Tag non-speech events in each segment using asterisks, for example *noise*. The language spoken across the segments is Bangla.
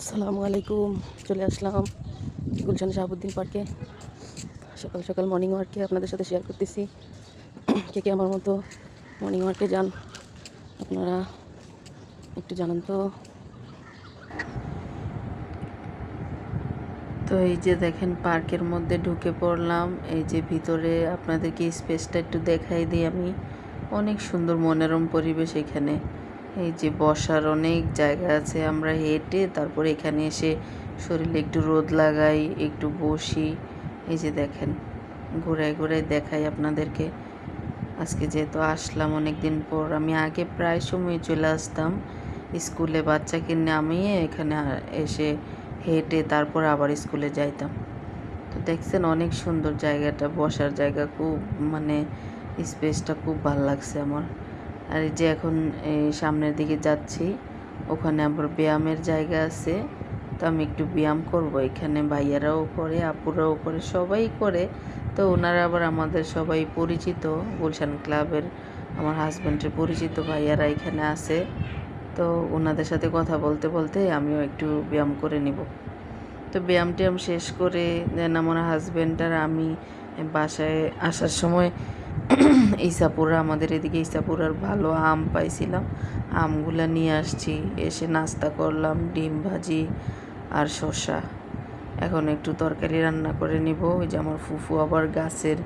আসসালামু আলাইকুম, চলে আসলাম গুলশান শাহাবুদ্দিন পার্কে। সকাল সকাল মর্নিং ওয়ার্কে আপনাদের সাথে শেয়ার করতেছি। কে কে আমার মতো মর্নিং ওয়ার্কে যান, আপনারা একটু জানান তো। তো এই যে দেখেন পার্কের মধ্যে ঢুকে পড়লাম, এই যে ভিতরে আপনাদেরকে স্পেসটা একটু দেখাই দিই আমি। অনেক সুন্দর মনোরম পরিবেশ এখানে। এই যে বসার অনেক জায়গা আছে, আমরা হেঁটে তারপর এখানে এসে শরীরে একটু রোদ লাগাই, একটু বসি। এই যে দেখেন, ঘুরায় ঘুরায় দেখাই আপনাদেরকে। আজকে যেহেতু আসলাম অনেক দিন পর, আমি আগে প্রায় সময় চলে আসতাম স্কুলে বাচ্চাকে নামিয়ে এখানে এসে হেঁটে তারপর আবার স্কুলে যাইতাম। তো দেখছেন অনেক সুন্দর জায়গাটা, বসার জায়গা, খুব মানে স্পেসটা খুব ভালো লাগছে আমার। আর এই যে এখন এই সামনের দিকে যাচ্ছি, ওখানে আবার ব্যায়ামের জায়গা আছে, তো আমি একটু ব্যায়াম করব। এখানে ভাইয়ারাও করে, আপুরাও করে, সবাই করে। তো ওনারা আবার আমাদের সবাই পরিচিত, গুলশান ক্লাবের আমার হাজব্যান্ডের পরিচিত ভাইয়ারা এখানে আছে। তো ওনাদের সাথে কথা বলতে বলতে আমিও একটু ব্যায়াম করে নিব। তো ব্যায়াম ট্যায়াম শেষ করে, দেন আমার হাজব্যান্ড আর আমি বাসায় আসার সময় *clears throat* ইসাপুরা, আমাদের এদিকে ইসাপুরার ভালো আম পাইছিলাম। আমগুলো নিয়ে আসছি, এসে নাস্তা করলাম, ডিম ভাজি আর শসা। এখন একটু তরকারি রান্না করে নিব। ওই যে আমার ফুফু আবার গাছের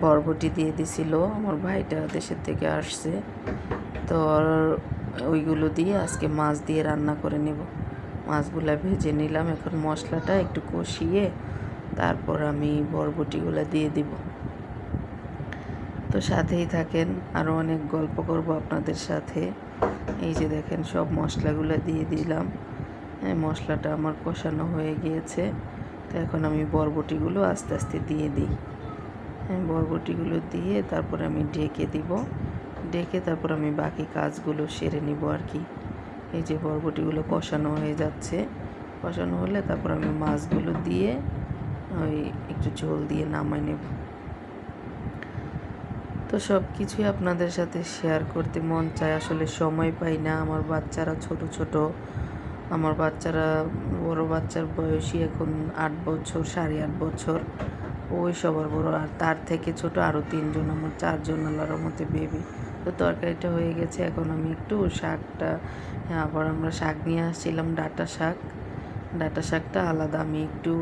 বরবটি দিয়ে দিছিল। আমার ভাইটা দেশের থেকে আসছে। তো ওইগুলো দিয়ে আজকে মাছ দিয়ে রান্না করে নেব। মাছগুলো ভেজে নিলাম। এখন মশলাটা একটু কষিয়ে তারপর আমি বরবটিগুলো দিয়ে দিব। তো সাথেই থাকেন। আরও অনেক গল্প করব আপনাদের সাথে। এই যে দেখেন, সব মশলাগুলো দিয়ে দিলাম। হ্যাঁ মশলাটা আমার কষানো হয়ে গিয়েছে। তো এখন আমি বরবটিগুলো আস্তে আস্তে দিয়ে দিই। হ্যাঁ বরবটিগুলো দিয়ে তারপর আমি ঢেকে দিব। ডেকে তারপর আমি বাকি কাজগুলো সেরে নিব আর কি। এই যে বরবটিগুলো কষানো হয়ে যাচ্ছে। কষানো হলে তারপর আমি মাছগুলো দিয়ে ওই একটু ঝোল দিয়ে নামাই নেব। তো সব কিছুই আপনাদের সাথে শেয়ার করতে মন চায়। আসলে সময় পাই না। আমার বাচ্চারা ছোট ছোট। আমার বাচ্চারা, বড় বাচ্চার বয়সী এখন আট বছর, সাড়ে আট বছর। ওই সবার বড়। আর তার থেকে ছোট আরও তিনজন, আমার চারজন আল্লাহর মতে বেবি তো তরকারিটা হয়ে গেছে। এখন আমি একটু শাকটা আবার আমরা শাক নিয়ে আসছিলাম, ডাটা শাক। ডাটা শাকটা আলাদা। আমি একটু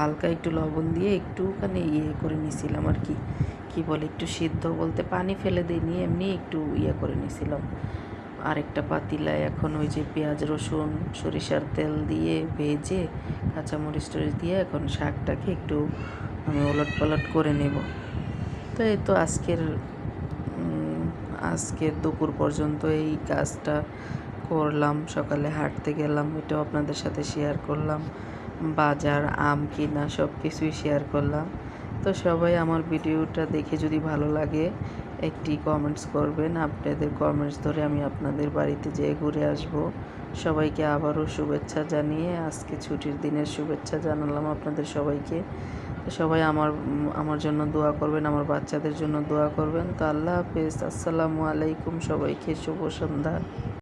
হালকা একটু লবণ দিয়ে একটুখানি ইয়ে করে নিয়েছিলাম আর কি। কি বলে, একটু সিদ্ধ বলতে পানি ফেলে দিইনি এমনি একটু ইয়ে করে নিয়েছিলাম। আরেকটা পাতিলায় এখন ওই যে পেঁয়াজ, রসুন, সরিষার তেল দিয়ে ভেজে কাঁচামরিচ টরিচ দিয়ে এখন শাকটাকে একটু আমি ওলট পালট করে নেব। তো এই তো আজকের আজকের দুপুর পর্যন্ত এই কাজটা করলাম। সকালে হাঁটতে গেলাম, এটাও আপনাদের সাথে শেয়ার করলাম। বাজার, আম কিনা সব কিছুই শেয়ার করলাম। তো সবাই আমার ভিডিওটা দেখে যদি ভালো লাগে, একটি কমেন্টস করবেন। আপনাদের কমেন্টস ধরে আমি আপনাদের বাড়িতে যেয়ে ঘুরে আসব। সবাইকে আবারও শুভেচ্ছা জানিয়ে আজকে ছুটির দিনের শুভেচ্ছা জানালাম আপনাদের সবাইকে। সবাই আমার আমার জন্য দোয়া করবেন, আমার বাচ্চাদের জন্য দোয়া করবেন। তো আল্লাহ হাফেজ। আসসালামু আলাইকুম সবাইকে। শুভ সন্ধ্যা।